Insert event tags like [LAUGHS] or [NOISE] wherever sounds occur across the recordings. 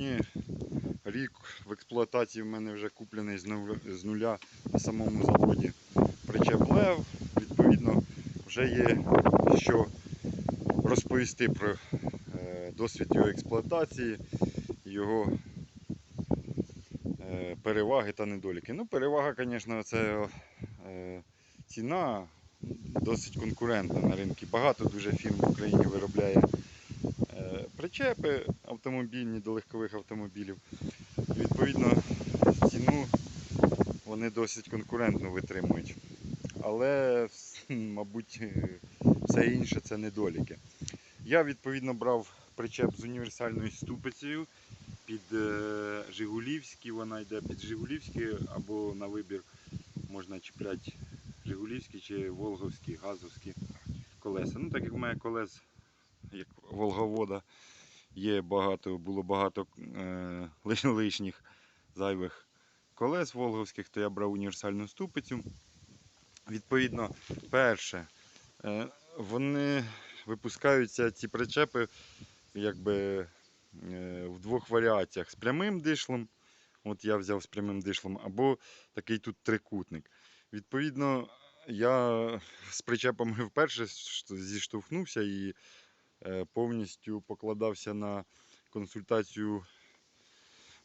сьогодні рік в експлуатації в мене вже куплений з нуля, на самому заводі. Причеп Лев, відповідно, вже є що розповісти про е, досвід його експлуатації, його е, переваги та недоліки. Ну, перевага, звісно, це е, ціна досить конкурентна на ринку. Багато дуже фірм в Україні виробляє е, причепи автомобільні до легкових автомобілів. Відповідно, ціну вони досить конкурентно витримують. Але, [LAUGHS] мабуть, е, все інше це недоліки. Я відповідно брав причеп з універсальною ступицею під е, Жигулівський, вона йде під Жигулівський або на вибір можна чіпляти Жигулівські чи Волговські, газовські колеса. Ну, так як мене колес, як Волговода, є багато, було багато е, лишніх зайвих колес волговських, то я брав універсальну ступицю. Відповідно, перше, е, вони випускаються ці причепи якби е, в двох варіаціях: з прямим дишлем. От я взяв з прямим дишлем, або такий тут трикутник. Відповідно, я з причепами вперше зіштовхнувся і повністю покладався на консультацію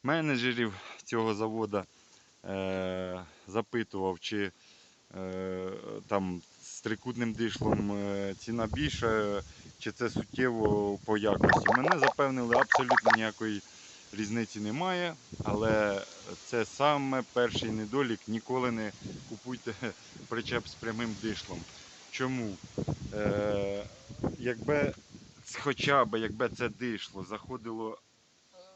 менеджерів цього заводу. Е, запитував, чи е, там з трикутним дишлом е, ціна більша, чи це суттєво по якості. Мене запевнили, абсолютно ніякої різниці немає, але це саме перший недолік. Ніколи не купуйте причеп з прямим дишлом. Чому? Е, якби хоча б якби це дишло заходило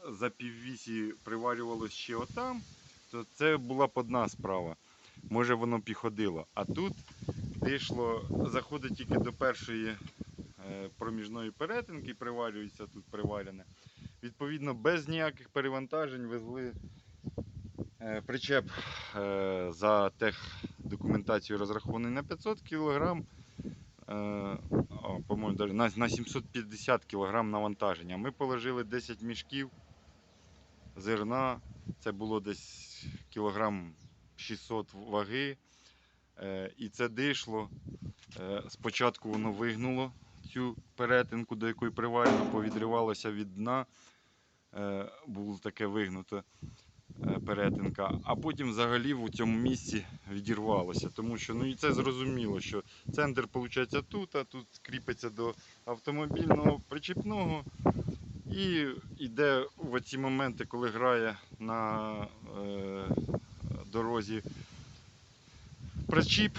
е, за піввісі, приварювалося ще отам, то це була б одна справа. Може воно підходило. А тут дишло заходить тільки до першої е, проміжної перетинки, приварюється тут приварене. Відповідно, без ніяких перевантажень везли е, причеп за техдокументацією розрахований на 500 кг. Е, по-моєму, даже на, на 750 кг навантаження. Ми положили 10 мішків зерна. Це було десь кілограм 600 ваги. Е, і це дишло. Е, спочатку воно вигнуло цю перетинку, до якої приварено, повідривалося від дна. Було таке вигнуте перетинка, а потім взагалі в цьому місці відірвалося. Тому що ну і це зрозуміло, що центр виходить тут, а тут кріпиться до автомобільного причіпного. І йде в ці моменти, коли грає на е, дорозі причіп,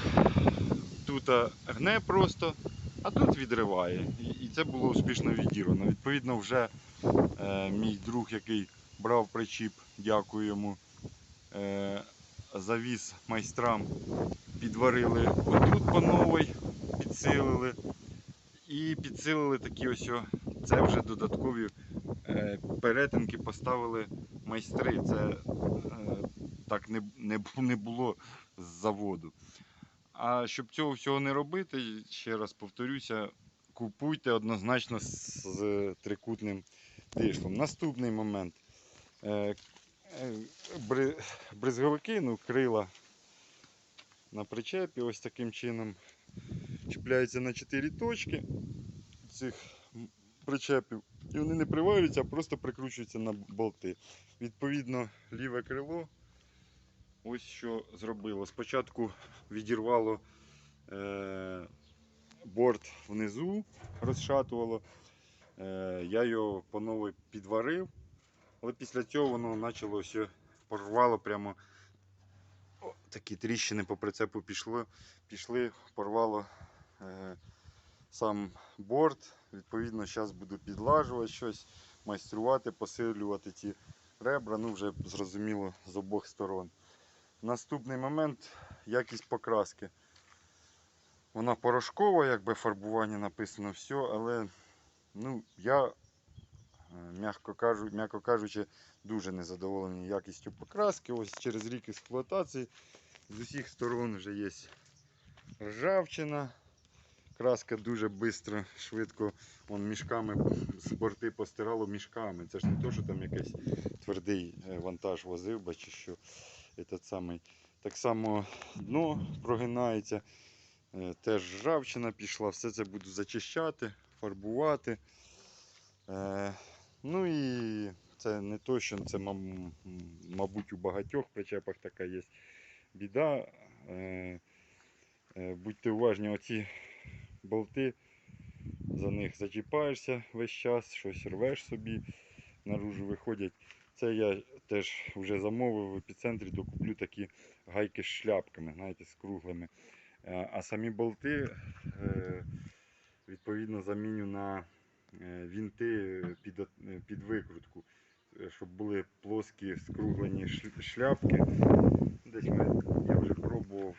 тут гне просто, а тут відриває. І, і це було успішно відірвано. Відповідно, вже е, мій друг, який брав причіп, дякую йому, е, завіз майстрам, підварили отут по новій, підсилили. І підсилили такі ось, це вже додаткові е, перетинки поставили майстри. Це е, так не, не, не було з заводу. А щоб цього всього не робити, ще раз повторюся, купуйте однозначно з трикутним дишлом. Наступний момент. Бри- бризговики, ну, крила на причепі ось таким чином чіпляються на 4 точки цих причепів. І вони не приварюються, а просто прикручуються на болти. Відповідно, ліве крило ось що зробило. Спочатку відірвало е, борт внизу, розшатувало. Е, я його по новій підварив, але після цього воно почало ось порвало прямо. О, такі тріщини по прицепу пішло, пішли, порвало е, сам борт. Відповідно, зараз буду підлажувати щось, майструвати, посилювати ці ребра, ну вже зрозуміло з обох сторон. Наступний момент якість покраски. Вона порошкова, якби фарбування написано все, але ну, я, кажу, м'яко кажучи, дуже незадоволений якістю покраски. Ось через рік експлуатації з усіх сторон вже є ржавчина. Краска дуже швидко, швидко вон, мішками, борти постирало мішками. Це ж не то, що там якийсь твердий е, вантаж возив, би, чи що. Этот самий. Так само дно прогинається, е, теж ржавчина пішла, все це буду зачищати, фарбувати. Ну і це не то, що це, мабуть, у багатьох причепах така є біда. Е, е, Будьте уважні, оці болти, за них зачіпаєшся весь час, щось рвеш собі, наружу виходять. Це я теж вже замовив в епіцентрі, докуплю такі гайки з шляпками, знаєте, з круглими. Е, А самі болти відповідно заміню на вінти під, е, під викрутку, е, щоб були плоскі скруглені шляпки. Десь ми, я вже пробував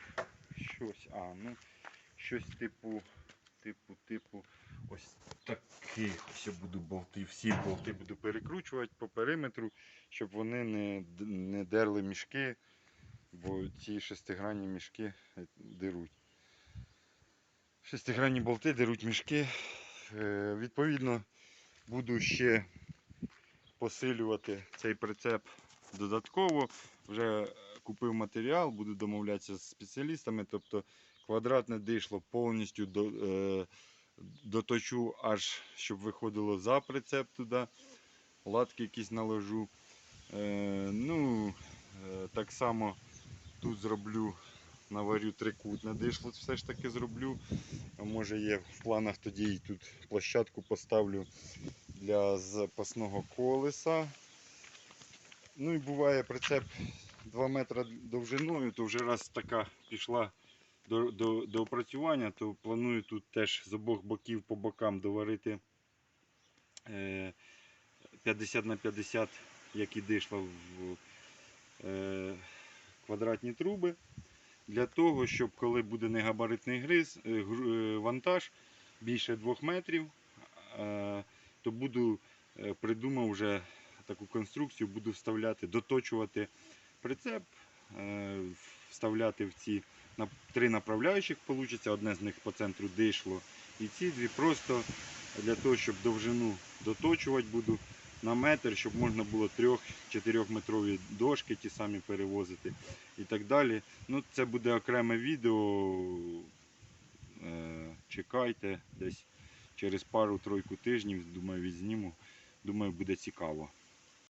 щось, а, ну, щось типу, типу, типу, ось таких я буду болти. Всі болти буду перекручувати по периметру, щоб вони не, не дерли мішки, бо ці шестигранні мішки е, деруть. Шестигранні болти деруть мішки. Е, Відповідно, буду ще посилювати цей прицеп додатково. Вже купив матеріал, буду домовлятися з спеціалістами. Тобто квадратне дишло повністю до, е, доточу, аж щоб виходило за прицеп туди. Латки якісь наложу. Е, ну, так само тут зроблю, наварю трикутне дишло, все ж таки зроблю. А може є в планах тоді і тут площадку поставлю для запасного колеса. Ну і буває прицеп 2 метри довжиною, то вже раз така пішла до, до, до опрацювання, то планую тут теж з обох боків по бокам доварити е, 50 на 50, як і дійшло в е, квадратні труби. Для того, щоб коли буде негабаритний гриз, е, е, вантаж більше 2 метрів, е, то буду придумав вже таку конструкцію, буду вставляти, доточувати прицеп, вставляти в ці три направляючих, вийде, одне з них по центру дишло. І ці дві просто для того, щоб довжину доточувати буду на метр, щоб можна було 3-4 метрові дошки ті самі перевозити і так далі. Ну, це буде окреме відео. Е, Чекайте десь через пару-тройку тижнів, думаю, відзніму. Думаю, буде цікаво.